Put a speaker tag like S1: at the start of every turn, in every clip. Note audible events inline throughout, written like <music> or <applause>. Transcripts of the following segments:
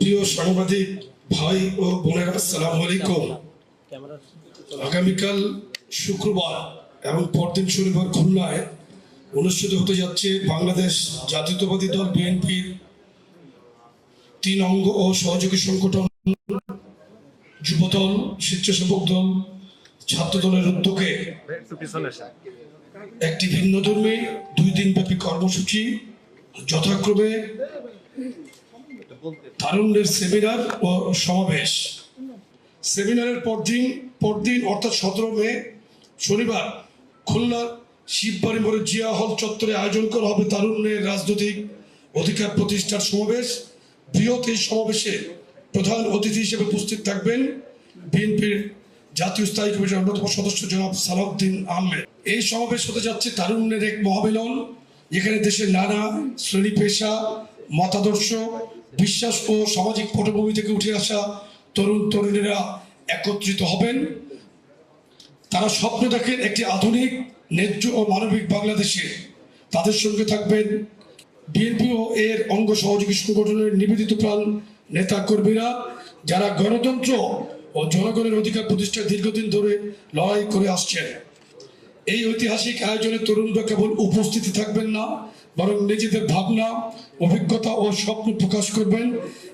S1: প্রিয় সাংবাদিক ভাই ও বোনেরা সালাম আলাইকুম। আগামীকাল শুক্রবার এবং পরদিন শনিবার খুলনায় অনুষ্ঠিত হতে যাচ্ছে বাংলাদেশ জাতীয়তাবাদী দল বিএনপির তিন অঙ্গ ও সহযোগী সংগঠন যুবদল, স্বেচ্ছাসেবক দল ছাত্র দলের উদ্যোগে
S2: একটু
S1: ভিন্ন ধর্মী দুই দিন ব্যাপী কর্মসূচি যথাক্রমে তারুণ্যের সেমিনার ও সমাবেশ। সেমিনারের পরদিন পরদিন অর্থাৎ সতেরো মে, শনিবার খুলনার শিববাড়ি মোড়ে জিয়া হল চত্বরে আয়োজন করা হবে তারুণ্যের রাজনৈতিক অধিকার প্রতিষ্ঠার সমাবেশ। বৃহৎ এই সমাবেশে প্রধান অতিথি হিসেবে উপস্থিত থাকবেন বিএনপির জাতীয় স্থায়ী কমিটির অন্যতম সদস্য জনাব সালাউদ্দিন আহমেদ। এই সমাবেশ হতে যাচ্ছে তারুণ্যের এক মহামিলন। এখানে দেশের নানা শ্রেণি পেশা, মতাদর্শ বিশ্বাস ও সামাজিক পটভূমি থেকে উঠে আসা তরুণ তরুণীরা একত্রিত হবেন। তারা স্বপ্ন দেখেন একটি আধুনিক, ন্যায্য ও মানবিক বাংলাদেশে তাদের সঙ্গে থাকবেন। বিএনপি ও এর অঙ্গ সহযোগী সংগঠনের নিবেদিত প্রাণ নেতা কর্মীরা, যারা গণতন্ত্র ও জনগণের অধিকার প্রতিষ্ঠায় দীর্ঘদিন ধরে লড়াই করে আসছেন। এই ঐতিহাসিক আয়োজনে তরুণরা কেবল উপস্থিতি থাকবেন না, বরং নিজেদের ভাবনা অভিজ্ঞতা ও স্বপ্ন প্রকাশ করবেন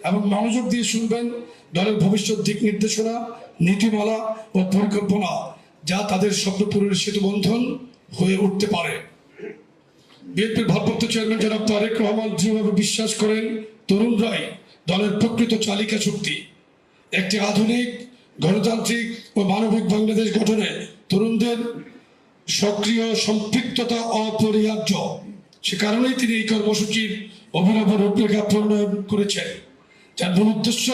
S1: এবং মনোযোগ দিয়ে শুনবেন দলের ভবিষ্যৎ দিক নির্দেশনা, নীতিমালা ও পরিকল্পনা, যা তাদের স্বপ্ন পূরণের সেতু বন্ধন হয়ে উঠতে পারে। বিএনপির ভারপ্রাপ্ত চেয়ারম্যান জনাব তারেক রহমান দৃঢ়ভাবে বিশ্বাস করেন তরুণরাই দলের প্রকৃত চালিকা শক্তি। একটি আধুনিক, গণতান্ত্রিক ও মানবিক বাংলাদেশ গঠনে তরুণদের সক্রিয়, সম্পৃক্ততা অপরিহার্য। সে কারণেই তিনি এই কর্মসূচির অভিনব রূপরেখা প্রণয়ন করেছেন যার মূল উদ্দেশ্য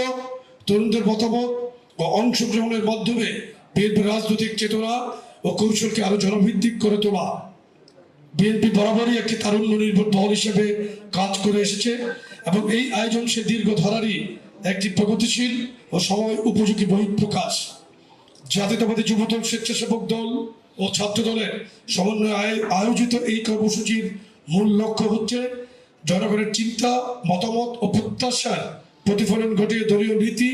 S1: তরুণদের মতামত ও অংশগ্রহণের মাধ্যমে বিএনপির রাজনৈতিক চেতনা ও কৌশলকে আরও জনভিত্তিক করে তোলা। বিএনপি বরাবরই একটি তারুণ্য নির্ভর দল হিসেবে কাজ করে এসেছে এবং এই আয়োজন সে দীর্ঘ ধারারই একটি প্রগতিশীল ও সময় উপযোগী বহিঃপ্রকাশ জাতীয়তাবাদী যুবদল, স্বেচ্ছাসেবক দল ও ছাত্র দলের সমন্বয়ে আয়- আয়োজিত এই কর্মসূচির মূল লক্ষ্য হচ্ছে জনগণের চিন্তা, মতামত ও প্রত্যাশার প্রতিফলন ঘটিয়ে দলীয় নীতি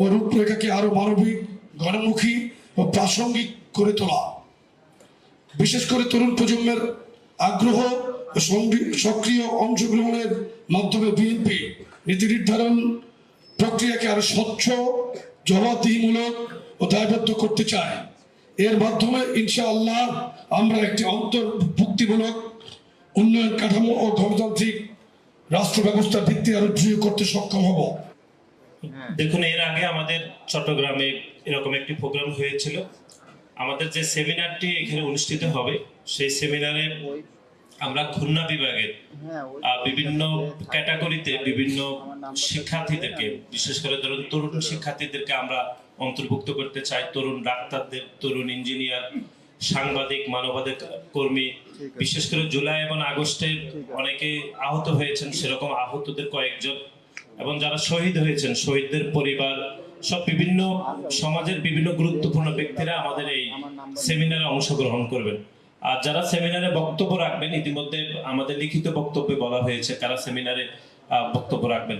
S1: ও রূপরেখাকে আরও মানবিক, গণমুখী ও প্রাসঙ্গিক করে তোলা। বিশেষ করে তরুণ প্রজন্মের আগ্রহ ও সক্রিয় অংশগ্রহণের মাধ্যমে বিএনপি নীতি নির্ধারণ প্রক্রিয়াকে আরও স্বচ্ছ, জবাবদিহিমূলক ও দায়বদ্ধ করতে চায়। এর মাধ্যমে ইনশাআল্লাহ আমরা একটি অন্তর্ভুক্তিমূলক উন্নয়ন কাঠামো ও গণতান্ত্রিক রাষ্ট্র ব্যবস্থার ভিত্তি আরও দৃঢ় করতে সক্ষম হব।
S3: দেখুন এর আগে আমাদের চট্টগ্রামে এরকম একটি প্রোগ্রাম হয়েছিল। আমাদের যে সেমিনারটি এখানে অনুষ্ঠিত হবে সেই সেমিনারে আমরা খুলনা বিভাগের আহ, বিভিন্ন ক্যাটাগরিতে বিভিন্ন শিক্ষার্থীদেরকে বিশেষ করে ধরুন তরুণ শিক্ষার্থীদেরকে আমরা অন্তর্ভুক্ত করতে চাই। তরুণ ডাক্তারদের তরুণ ইঞ্জিনিয়ার সাংবাদিক মানবাধিকার কর্মী বিশেষ করে জুলাই এবং আগস্টে অনেকে আহত হয়েছেন সেরকম আহতদের কয়েকজন। এবং যারা শহীদ হয়েছেন শহীদদের পরিবার সব বিভিন্ন সমাজের বিভিন্ন গুরুত্বপূর্ণ ব্যক্তিরা আমাদের এই সেমিনারে অংশগ্রহণ করবেন। আর যারা সেমিনারে বক্তব্য রাখবেন ইতিমধ্যে আমাদের লিখিত বক্তব্যে বলা হয়েছে কারা সেমিনারে বক্তব্য রাখবেন।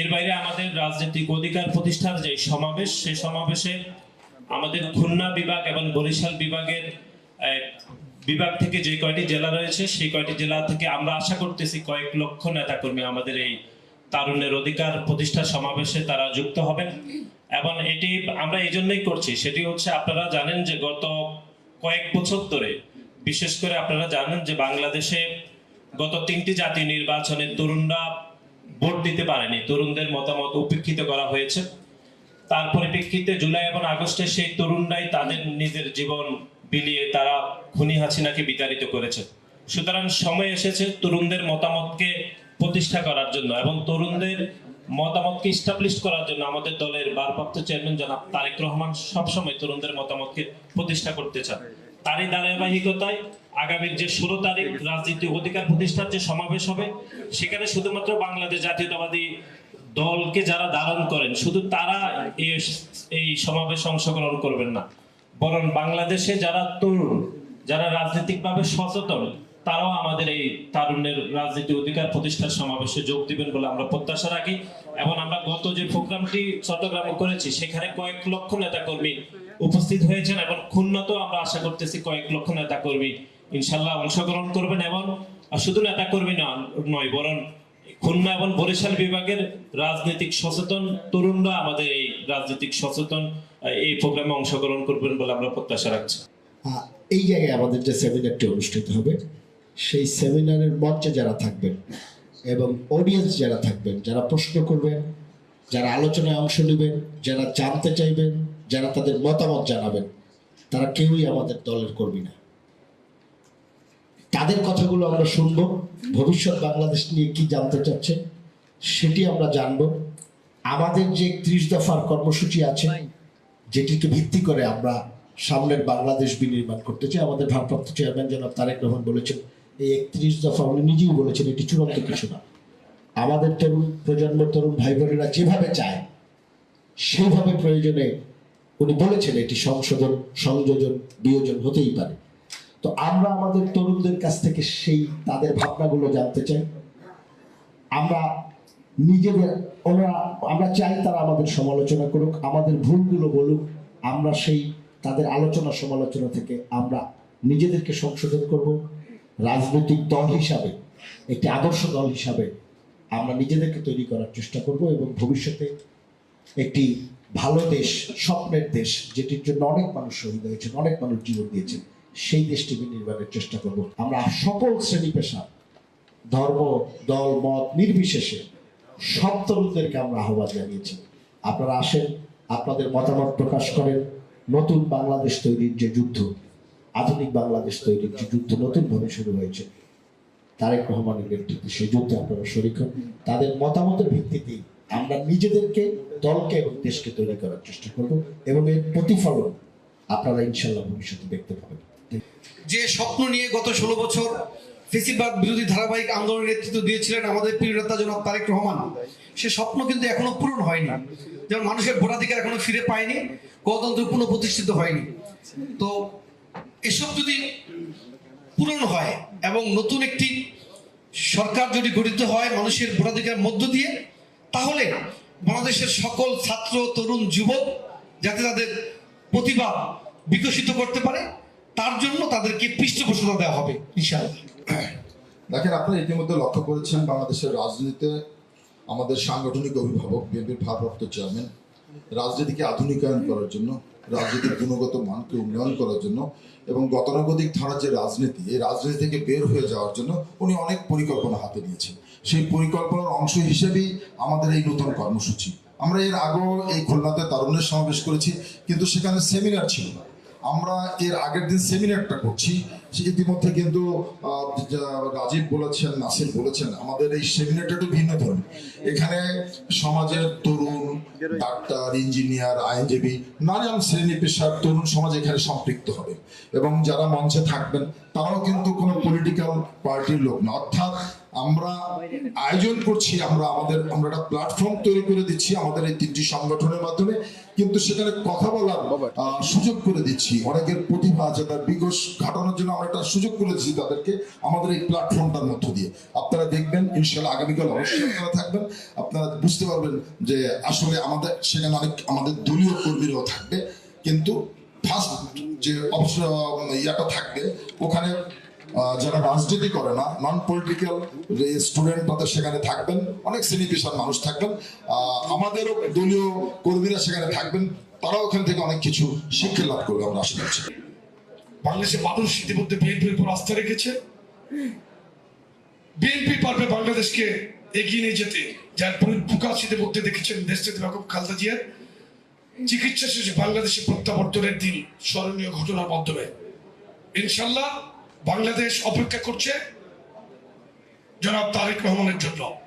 S3: এর বাইরে আমাদের রাজনৈতিক অধিকার প্রতিষ্ঠার যে সমাবেশ সেই সমাবেশে আমাদের খুলনা বিভাগ এবং বরিশাল বিভাগের বিভাগ থেকে যে কয়টি জেলা রয়েছে, সেই কয়টি জেলা থেকে আমরা আশা করতেছি কয়েক লক্ষ নেতাকর্মী আমাদের এই তারুণ্যের অধিকার প্রতিষ্ঠা সমাবেশে তারা যুক্ত হবেন। এবং এটি আমরা এই জন্যই করছি, সেটি হচ্ছে আপনারা জানেন যে গত কয়েক বছর ধরে, বিশেষ করে আপনারা জানেন যে বাংলাদেশে গত তিনটি জাতীয় নির্বাচনে তরুণরা ভোট দিতে পারেনি, তরুণদের মতামত উপেক্ষিত করা হয়েছে। তার পরিপ্রেক্ষিতে জুলাই এবং আগস্টে সেই তরুণরাই তাদের নিজের জীবন বিলিয়ে তারা খুনি হাসিনাকে বিতাড়িত করেছে। সুতরাং সময় এসেছে তরুণদের মতামতকে প্রতিষ্ঠা করার জন্য এবং তরুণদের মতামতকে ইস্টাবলিশ করার জন্য আমাদের দলের ভারপ্রাপ্ত চেয়ারম্যান জনাব তারেক রহমান সবসময় তরুণদের মতামতকে প্রতিষ্ঠা করতে চান। তারই ধারাবাহিকতায় আগামীর যে ষোলো তারিখ রাজনীতি অধিকার প্রতিষ্ঠার যে সমাবেশ হবে, সেখানে শুধুমাত্র বাংলাদেশ জাতীয়তাবাদী দলকে যারা ধারণ করেন, শুধু তারা এই সমাবেশে অংশগ্রহণ করবেন না, বরং বাংলাদেশে যারা তরুণ, যারা রাজনৈতিকভাবে সচেতন, তারাও আমাদের এই তারুণ্যের রাজনীতি অধিকার প্রতিষ্ঠার সমাবেশে যোগ দিবেন বলে আমরা প্রত্যাশা রাখি। এবং আমরা গত যে প্রোগ্রামটি চট্টগ্রামে করেছি, সেখানে কয়েক লক্ষ নেতাকর্মী উপস্থিত হয়েছেন এবং খুলনাতেও আমরা আশা করতেছি কয়েক লক্ষ নেতাকর্মী ইনশাল্লাহ অংশগ্রহণ করবেন এবং শুধু নেতাকর্মী নয়, বরং খুলনা এবং বরিশাল বিভাগের রাজনৈতিক সচেতন তরুণরা আমাদের এই রাজনৈতিক সচেতন এই প্রোগ্রামে অংশগ্রহণ করবেন বলে আমরা প্রত্যাশা রাখছি।
S2: এই জায়গায় আমাদের যে সেমিনারটি অনুষ্ঠিত হবে, সেই সেমিনারের মঞ্চে যারা থাকবেন এবং অডিয়েন্স যারা থাকবেন, যারা প্রশ্ন করবেন, যারা আলোচনায় অংশ নেবেন, যারা জানতে চাইবেন, যারা তাদের মতামত জানাবেন, তারা কেউই আমাদের দলের কর্মী না। তাদের কথাগুলো আমরা শুনব? ভবিষ্যৎ বাংলাদেশ নিয়ে কি জানতে চাচ্ছে? সেটি আমরা জানব। আমাদের যে ত্রিশ দফার কর্মসূচি আছে যেটিকে ভিত্তি করে আমরা সামনের বাংলাদেশ বিনির্মাণ করতে চাই। আমাদের ভারপ্রাপ্ত চেয়ারম্যান জনাব তারেক রহমান বলেছেন, এই একত্রিশ দফা উনি নিজেই বলেছেন, এটি চূড়ান্ত কিছু না। আমাদের তরুণ প্রজন্ম, তরুণ ভাই বোনেরা যেভাবে চায় সেইভাবে প্রয়োজনে উনি বলেছেন, এটি সংশোধন, সংযোজন, বিয়োজন হতেই পারে। তো আমরা আমাদের তরুণদের কাছ থেকে সেই তাদের ভাবনাগুলো জানতে চাই। আমরা নিজেদের ওনারা আমরা চাই তারা আমাদের সমালোচনা করুক, আমাদের ভুলগুলো বলুক, আমরা সেই তাদের আলোচনা সমালোচনা থেকে আমরা নিজেদেরকে সংশোধন করব। রাজনৈতিক দল হিসাবে, একটি আদর্শ দল হিসাবে আমরা নিজেদেরকে তৈরি করার চেষ্টা করব এবং ভবিষ্যতে একটি ভালো দেশ, স্বপ্নের দেশ, যেটির জন্য অনেক মানুষ শহীদ হয়েছেন, অনেক মানুষ জীবন দিয়েছেন। সেই দেশটি নির্মাণের চেষ্টা করব। আমরা সকল শ্রেণি পেশা ধর্ম, দল, মত নির্বিশেষে সব তরুণদেরকে আমরা আহ্বান জানিয়েছি। আপনারা আসেন, আপনাদের মতামত প্রকাশ করেন। নতুন বাংলাদেশ তৈরির যে যুদ্ধ, আধুনিক বাংলাদেশ তৈরির যে যুদ্ধ নতুনভাবে শুরু হয়েছে, তারেক রহমানের নেতৃত্বে সেই যুদ্ধে আপনারা শরিক হন। তাদের মতামতের ভিত্তিতেই আমরা নিজেদেরকে, দলকে এবং দেশকে তৈরি করার চেষ্টা করব এবং এর প্রতিফলন আপনারা ইনশাল্লাহ ভবিষ্যতে দেখতে পাবেন।
S1: যে স্বপ্ন নিয়ে গত ষোলো বছর ফেসিবাদ বিরোধী ধারাবাহিক আন্দোলনের নেতৃত্ব দিয়েছিলেন আমাদের প্রিয় তারেক রহমান। সে স্বপ্ন কিন্তু এখনও পূরণ হয়নি। যেমন মানুষের ভোটাধিকার এখনও ফিরে পায়নি, গণতন্ত্র পুনঃ প্রতিষ্ঠিত হয়নি। তো এসব যদি পূরণ হয় এবং নতুন একটি সরকার যদি গঠিত হয় মানুষের ভোটাধিকার মধ্য দিয়ে, তাহলে বাংলাদেশের সকল ছাত্র, তরুণ, যুবক যাতে তাদের প্রতিভা বিকশিত করতে পারে তার জন্য তাদেরকে পৃষ্ঠপোষকতা দেওয়া হবে, ইনশাআল্লাহ। <clears throat>
S4: দেখেন, আপনারা ইতিমধ্যে লক্ষ্য করেছেন বাংলাদেশের রাজনীতিতে আমাদের সাংগঠনিক অভিভাবক, বিএনপির ভারপ্রাপ্ত চেয়ারম্যান, রাজনীতিকে আধুনিকায়ন করার জন্য, রাজনীতির গুণগত মানকে উন্নয়ন করার জন্য এবং গতানুগতিক ধারার যে রাজনীতি, এই রাজনীতি থেকে বের হয়ে যাওয়ার জন্য উনি অনেক পরিকল্পনা হাতে নিয়েছেন। সেই পরিকল্পনার অংশ হিসেবেই আমাদের এই নতুন কর্মসূচি। আমরা এর আগেও এই খুলনাতে তারুণ্যের সমাবেশ করেছি, কিন্তু সেখানে সেমিনার ছিল না। আমরা এর আগের দিন সেমিনারটা করছি। ইতিমধ্যে কিন্তু রাজীব বলেছেন, নাসির বলেছেন, আমাদের এই সেমিনারটা একটু ভিন্ন ধরনের। এখানে সমাজের তরুণ, ডাক্তার ইঞ্জিনিয়ার আইনজীবী, নানান শ্রেণি পেশার তরুণ সমাজ এখানে সম্পৃক্ত হবে। এবং যারা মঞ্চে থাকবেন তারাও কিন্তু কোনো পলিটিক্যাল পার্টির লোক না। অর্থাৎ আমরা আয়োজন করছি, আমরা আমাদের, আমরা একটা প্ল্যাটফর্ম তৈরি করে দিচ্ছি আমাদের এই তিনটি সংগঠনের মাধ্যমে। কিন্তু সেখানে কথা বলার সুযোগ করে দিচ্ছি। অনেকের প্রতিভা আছে, তার বিকাশ ঘটানোর জন্য আমরা একটা সুযোগ করে দিচ্ছি তাদেরকে আমাদের এই প্ল্যাটফর্মটার মধ্য দিয়ে। আপনারা দেখবেন, ইনশাল্লাহ আগামীকাল অবশ্যই আপনারা থাকবেন। আপনারা বুঝতে পারবেন যে আসলে আমাদের, সেখানে অনেক, আমাদের দলীয় কর্মীরাও থাকবে। কিন্তু ফার্স্ট যে ইয়াটা থাকবে, ওখানে যারা রাজনীতি করে না নন পলিটিক্যাল স্টুডেন্ট তাদের সেখানে থাকবেন, অনেক শ্রেণি পেশার মানুষ থাকবেন আমাদেরও দলীয় কর্মীরা সেখানে থাকবেন, তারাও ওখান থেকে অনেক কিছু শিক্ষা লাভ করবে আমরা আশা করছি।
S1: বাংলাদেশের মানুষ ইতিমধ্যে বিএনপির উপর আস্থা রেখেছে। বিএনপি পারবে বাংলাদেশকে এগিয়ে নিয়ে যেতে। যার প্রকাশ ইতিমধ্যে দেখেছেন দেশটিতে বেগম খালদা জিয়ার। চিকিৎসা শেষে বাংলাদেশে প্রত্যাবর্তনের দিন স্মরণীয় ঘটনার মাধ্যমে। ইনশাল্লাহ বাংলাদেশ অপেক্ষা করছে জনাব তারেক রহমানের জন্য।